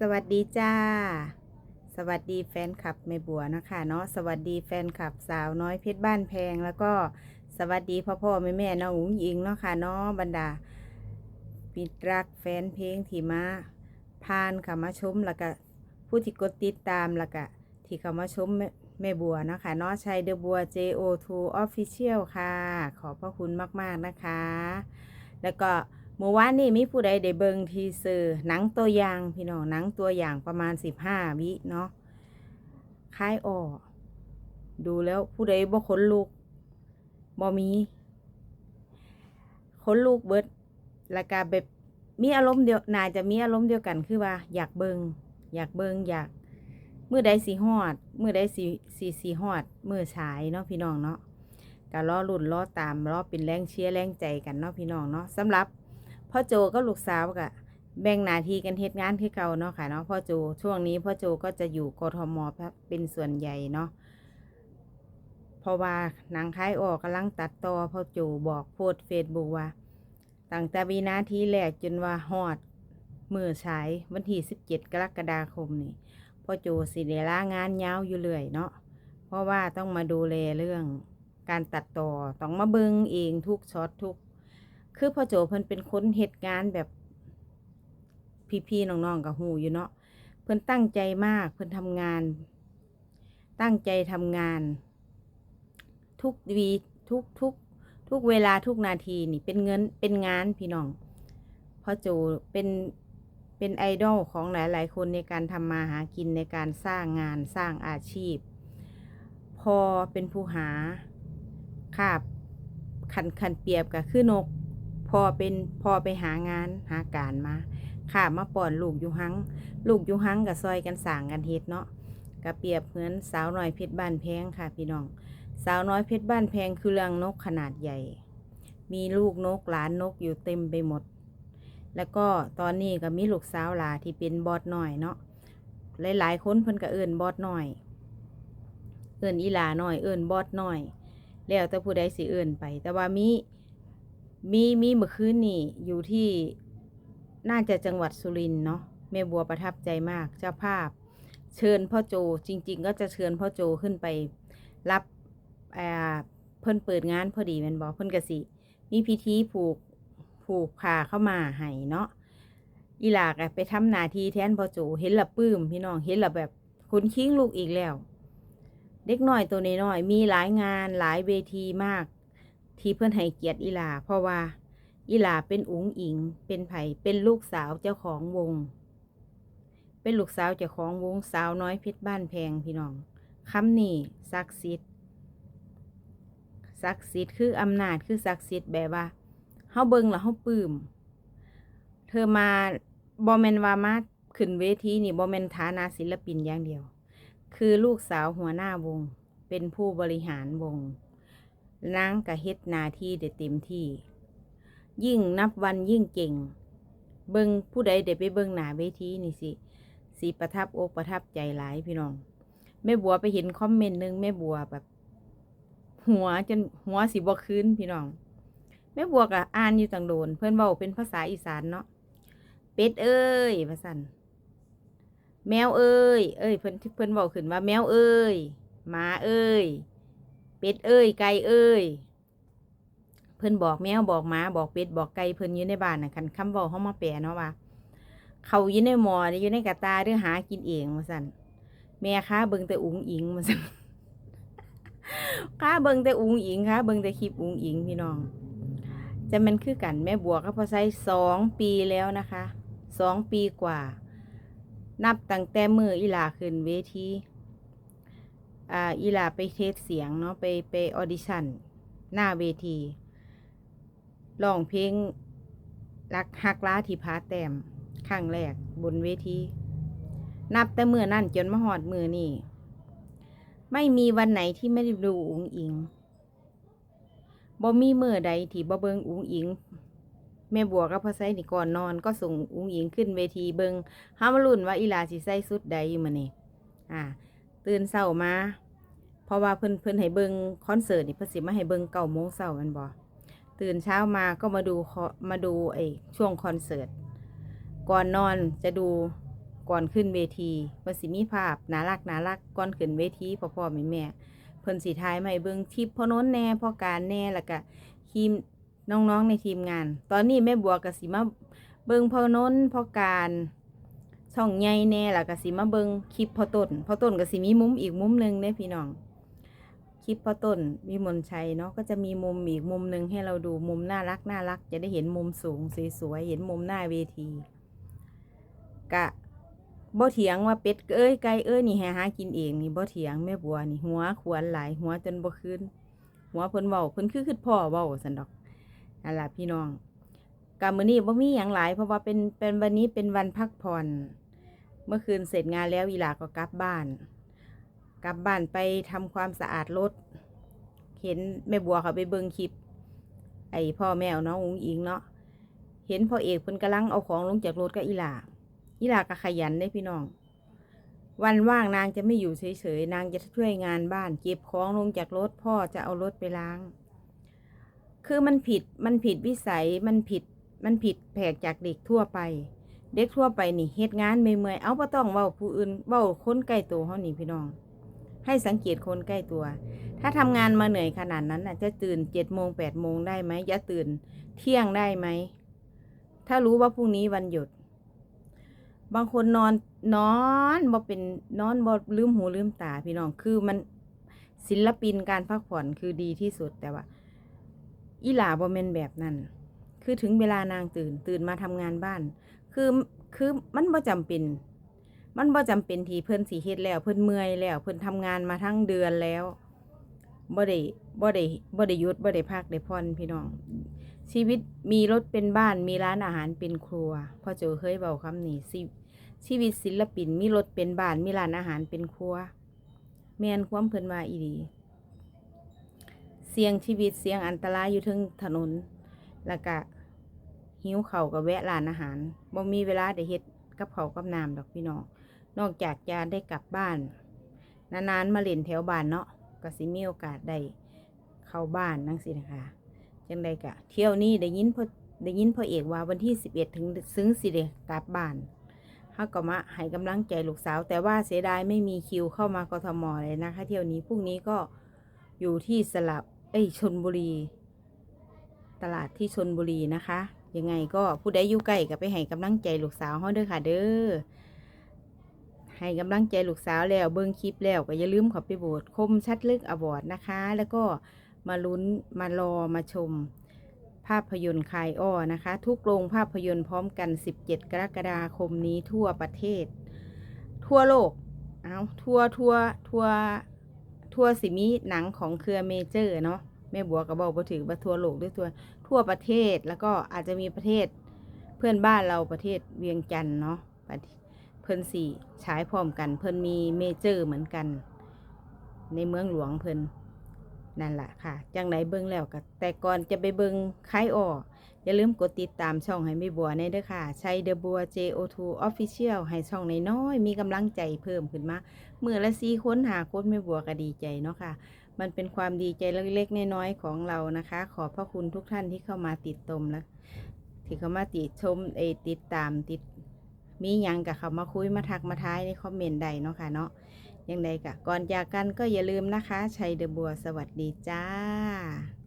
สวัสดีจ้า สวัสดีแฟนคลับแม่บัวนะคะเนาะสวัสดีแฟนคลับสาวน้อยเพชรบ้านแพงแล้วก็สวัสดีพ่อพ่อแม่แม่น้องอุ๋งอิงเนาะค่ะเนาะบรรดาปิดรักแฟนเพลงที่มาพานค่ะมาชมแล้วก็ผู้ที่กดติดตามแล้วก็ที่เข้ามาชมแม่แม่บัวนะคะเนาะชัยเดอะบัว JO2 Official ค่ะ ขอบพระคุณมาก ๆ นะคะ แล้วก็ เมื่อวานนี้มีผู้ใดได้เบิงทีเซอร์หนังตัวอย่างพี่น้องหนังตัวอย่างประมาณสิบห้าวิเนาะคล้ายออกดูแล้วผู้ใดบ่ขนลุกบ่มีขนลุกเบิดแล้วก็แบบมีอารมณ์เดียวน่าจะมีอารมณ์เดียวกันคือว่า อยากเบิงอยากเบิงอยากเมื่อใดสีฮอดเมื่อใดสีสีสีฮอดเมื่อฉายเนาะพี่น้องเนาะก็รอรุ่นรอตามรอเป็นแรงเชียร์แรงใจกันเนาะพี่น้องเนาะสำหรับ พ่อโจก็ลูกสาวก็แบ่งหน้าที่กันเฮ็ดงานคือเก่าเนาะค่ะเนาะพ่อโจช่วงนี้พ่อโจก็จะอยู่กทมเป็นส่วนใหญ่เนาะเพราะว่าหนังค้ายออกกำลังตัดต่อพ่อโจบอกโพสเฟซบุ๊กว่าตั้งแต่วินาทีแรกจนว่าฮอดมือฉายวันที่17กรกฎาคมนี่พ่อโจสิได้ลางานยาวอยู่เรื่อยเนาะเพราะว่าต้องมาดูแลเรื่องการตัดต่อต้องมาเบิงเองทุกช็อตทุก คือพ่อโจเพิ่นเป็นคนเหตุงานแบบพี่ๆน้องๆกับหูอยู่เนาะเพิ่นตั้งใจมากเพิ่นทำงาน ตั้งใจทำงาน ทุกวีทุกทุกทุกเวลาทุกนาทีนี่เป็นเงินเป็นงานพี่น้องพ่อโจเป็นเป็นไอดอลของหลายๆคนในการทำมาหากินในการสร้างงานสร้างอาชีพ พอเป็นผู้หาคาบขันขันเปียบก็คือนก พอเป็นพอไปหางานหาการมาขามาป่อนลูกอยู่หัง ลูกอยู่หังกับซอยกันสร้างกันเฮ็ดเนาะก็เปรียบเหมือนสาวน้อยเพชรบ้านแพงค่ะพี่น้อง สาวน้อยเพชรบ้านแพงคือเรื่องนกขนาดใหญ่ มีลูกนกหลานนกอยู่เต็มไปหมด แล้วก็ตอนนี้ก็มีลูกสาวหลาที่เป็นบอดหน่อยเนาะ หลายๆคนเพิ่นก็เอิ่นบอดหน่อย เอิ่นอีหลาหน่อย เอิ่นบอดหน่อย แล้วแต่ผู้ใดสิเอื่นไป แต่ว่ามี มีมีเมื่อคืนนี่อยู่ที่น่าจะจังหวัดสุรินทร์เนาะแม่บัวประทับใจมากเจ้าภาพ เชิญพ่อโจจริง ๆ ก็จะเชิญพ่อโจขึ้นไปรับเพิ่นเปิดงานพอดีแมนบอกเพิ่นกสิมีพิธีผูกผูกผ่าเข้ามาให้เนาะอีหลากไปทำหน้าทีแทนพ่อโจเห็นละปื้มพี่น้องเห็นละแบบคุณคิงลูกอีกแล้ว เด็กน้อยตัวน้อยมีหลายงานหลายเวทีมาก ที่เพื่อนให้เกียรติอีหลา เพราะว่า อีหลาเป็นอุ๋งอิง เป็นไผ่เป็นลูกสาวเจ้าของวง เป็นลูกสาวเจ้าของวงสาวน้อยเพชรบ้านแพงพี่น้องคำนี้ศักดิ์สิทธิ์ศักดิ์สิทธิ์คืออำนาจคือศักดิ์สิทธิ์แบบว่าเฮาเบิ่งแล้วเฮาปื้ม เธอมาบอมเมนวามาขึ้นเวทีนี่บอมเมนฐานะศิลปินอย่างเดียว คือลูกสาวหัวหน้าวง เป็นผู้บริหารวง นางกะเฮ็ดนาที่ได้เต็มที่ ยิ่งนับวันยิ่งเก่ง เบิงผู้ใดเดี๋ยวไปเบิงหนาเวทีนี่สิสีประทับอกประทับใจหลายพี่น้องแม่บัวไปเห็นคอมเมนต์หนึงแม่บัวแบบ หัวจนหัวสิบ่คืนพี่น้องแม่บัวก็อ่านอยู่ต่างโดน เพื่อนเว้าเป็นภาษาอีสานเนาะเป็ดเอ้ยว่าซั่นแมวเอ้ย เอ้ยเพิ่อนเพิ่อนบอกขึ้นว่าแมวเอ้ยหมาเอ้ย เป็ดเอ้ยไก่เอ้ยเพิ่นบอกแมวบอกหมาบอกเป็ดบอกไก่เพิ่นอยู่ในบ้านน่ะคันคำเว้าเฮามาแปลเนาะว่าเขาอยู่ในหมออยู่ในกระตาหรือหากินเองว่าซั่นแม่ค้าเบิ่งแต่อุ๋งอิงว่าซั่นค้าเบิ่งแต่อุ๋งอิงค้าเบิ่งแต่คลิปอุ๋งอิงพี่น้องจะมันคือกันแม่บัวก็พอใช้สองปีแล้วนะคะสองปีกว่า นับตั้งแต่มืออีหลาขึ้นเวที อ่าอีลาไปเทสเสียงเนาะไปไปออดิชั่นหน้าเวทีร้องเพลงรักฮักล้าที่พาแต้มครั้งแรกบนเวที นับแต่มือนั่นจนมาหอดมือนี่ ไม่มีวันไหนที่ไม่ได้ดูอุ๋งอิงบ่มีมือใดที่บ่เบิงอุ๋งอิง แม่บัวกับพ่อไซนี่ก่อนนอนก็ส่งอุ๋งอิงขึ้นเวทีเบิงเฮามาลุ้นว่าอีลาสิใส่สุดใดอยู่มื้อนี้อ่า ตื่นเช้ามา เพราะว่าเพิ่นเพิ่นให้เบิงคอนเสิร์ตนี่เพิ่นสิมาให้เบิงเก้าโมงเช้าม่นบ่ตื่นเช้ามาก็มาดูมาดูไอ้ช่วงคอนเสิร์ตก่อนนอนจะดูก่อนขึ้นเวทีเพิ่นสิมีภาพน่ารักน่ารักก่อนขึ้นเวทีพ่อพ่อแม่แม่เพิ่นสิถ่ายมาให้เบิงทิปพ่อโน้นแน่พ่อการแน่แล้วก็ทีมน้องๆในทีมงาน ตอนนี้แม่บัวก็สิมาเบิงพ่อโน้นพ่อการ ช่องใหญ่แน่แล้วก็สิมาเบิงคลิปพอต้นพอต้นก็สิมีมุมอีกมุมหนึ่งเด้พี่น้องคลิปพอต้นวิมลชัยเนาะก็จะมีมุมอีกมุมหนึ่งให้เราดูมุมน่ารักน่ารัก จะได้เห็นมุมสูงสวยๆเห็นมุมหน้าเวที กะบ่เถียงว่าเป็ดเอ้ยไก่เอ้ยนี่แหหากินเองนี่บ่เถียงแม่บัวนี่หัวขวนหลายหัวจนบ่คืนหัวเพิ่นเว้าเพิ่นคือคือพ่อเว้าซั่นดอกนั่นล่ะพี่น้องกะมื้อนี้บ่มีหยังหลายเพราะว่าเป็นเป็นวันนี้เป็นวันพักผ่อน เมื่อคืนเสร็จงานแล้วอีหลาก็กลับบ้าน กลับบ้านไปทำความสะอาดรถ เห็นแม่บัวเขาไปเบิ่งคลิป ไอพ่อแม่เอาน้องอุ้งอิงเนาะ เห็นพ่อเอกเพิ่นกำลังเอาของลงจากรถกับอีหลาอีหลาก็ขยันได้พี่น้อง วันว่างนางจะไม่อยู่เฉยๆ นางจะช่วยงานบ้าน เก็บของลงจากรถพ่อจะเอารถไปล้าง คือมันผิด มันผิดวิสัย มันผิด มันผิดแผกจากเด็กทั่วไป เด็กทั่วไปนี่เฮ็ดงานเมื่อยๆเอาบ่ต้องเว้าผู้อื่นเว้าคนใกล้ตัวเฮานี่พี่น้อง ให้สังเกตคนใกล้ตัว ถ้าทำงานมาเหนื่อยขนาดนั้นน่ะ จะตื่นเจ็ดโมงแปดโมงได้ไหมอย่าตื่นเที่ยงได้ไหมถ้ารู้ว่าพรุ่งนี้วันหยุด บางคนนอนนอนบ่เป็นนอนบ่ลืมหูลืมตาพี่น้องคือมันศิลปินการพักผ่อนคือดีที่สุดแต่ว่าอีหลาบ่แม่นแบบนั้น คือถึงเวลานางตื่น ตื่นมาทำงานบ้าน คือคือมันบ่จำเป็น มันบ่จำเป็นที่เพิ่นสิเฮ็ดแล้วเพิ่นเมื่อยแล้วเพิ่นทำงานมาทั้งเดือนแล้วบ่ได้บ่ได้บ่ได้หยุดบ่ได้พักได้ผ่อนพี่น้อง ชีวิตมีรถเป็นบ้านมีร้านอาหารเป็นครัวพ่อโจเคยเบาคำนี้ชีชีวิตศิลปินมีรถเป็นบ้านมีร้านอาหารเป็นครัว แม่นความเพิ่นว่าอีดีเสี่ยงชีวิตเสี่ยงอันตรายอยู่เทึงถนน แล้วก็ หิวเข่าวก็แวะร้านอาหารบ่มีเวลาได้เฮ็ดกับเขากับน้ำดอกพี่น้อง นอกจากจะได้กลับบ้าน นานๆมาเล่นแถวบ้านเนาะก็สิมีโอกาสได้เข้าบ้านนั่งสินะคะจังใดกะ เที่ยวนี้ได้ยินพ่อได้ยินพ่อเอกว่าวันที่สิบเอ็ดถึงซึ้งสิเดกลับบ้านเฮาก็มาให้กำลังใจลูกสาว แต่ว่าเสียดายไม่มีคิวเข้ามากทมเลยนะคะ เที่ยวนี้พรุ่งนี้ก็อยู่ที่สลับเอ้ยชนบุรี ตลาดที่ชนบุรีนะคะ ยังไงก็ผู้ใดอยู่ใกล้ก็ไปให้กำลังใจลูกสาวเฮาเด้อค่ะ เด้อให้กำลังใจลูกสาวแล้วเบิ่งคลิปแล้วก็อย่าลืมขอไปโบสคมชัดลึกอวอร์ดนะคะ แล้วก็มาลุ้นมารอมาชม ภาพยนตร์คายอ้อนะคะ ทุกโรงภาพยนตร์พร้อมกัน 17 กรกฎาคมนี้ทั่วประเทศ ทั่วโลกเอาทั่วทั่วทั่วทั่วสิมีหนังของเครือเมเจอร์เนาะ แม่บัวก็บอกบ่ถือว่าทั่วโลกด้วยทั่วทั่วประเทศแล้วก็อาจจะมีประเทศเพื่อนบ้านเราประเทศเวียงจันทน์เนาะเพิ่นสี่ฉายพร้อมกัน เพิ่นมีเมเจอร์เหมือนกัน ในเมืองหลวงเพิ่นนั่นแหละค่ะจังไหนเบิ่งแล้วก็แต่ก่อนจะไปเบิ่งคายอออย่าลืมกดติดตามช่องให้แม่บัวในเด้อค่ะ ใช้เดอะบัว JO2 Official ให้ช่องในน้อยมีกำลังใจเพิ่มขึ้นมาเมื่อละสี่คนหาคนแม่บัวก็ดีใจเนาะค่ะ มันเป็นความดีใจเล็กๆน้อยๆของเรานะคะ ขอบพระคุณทุกท่านที่เข้ามาติดตมและที่เข้ามาติดชมเอติดตามติด มียังกับเขามาคุยมาทักมาท้ายในคอมเมนต์ใดเนาะค่ะเนาะยังใดกะก่อนจากกันก็อย่าลืมนะคะ ชัยเดอะบัวสวัสดีจ้า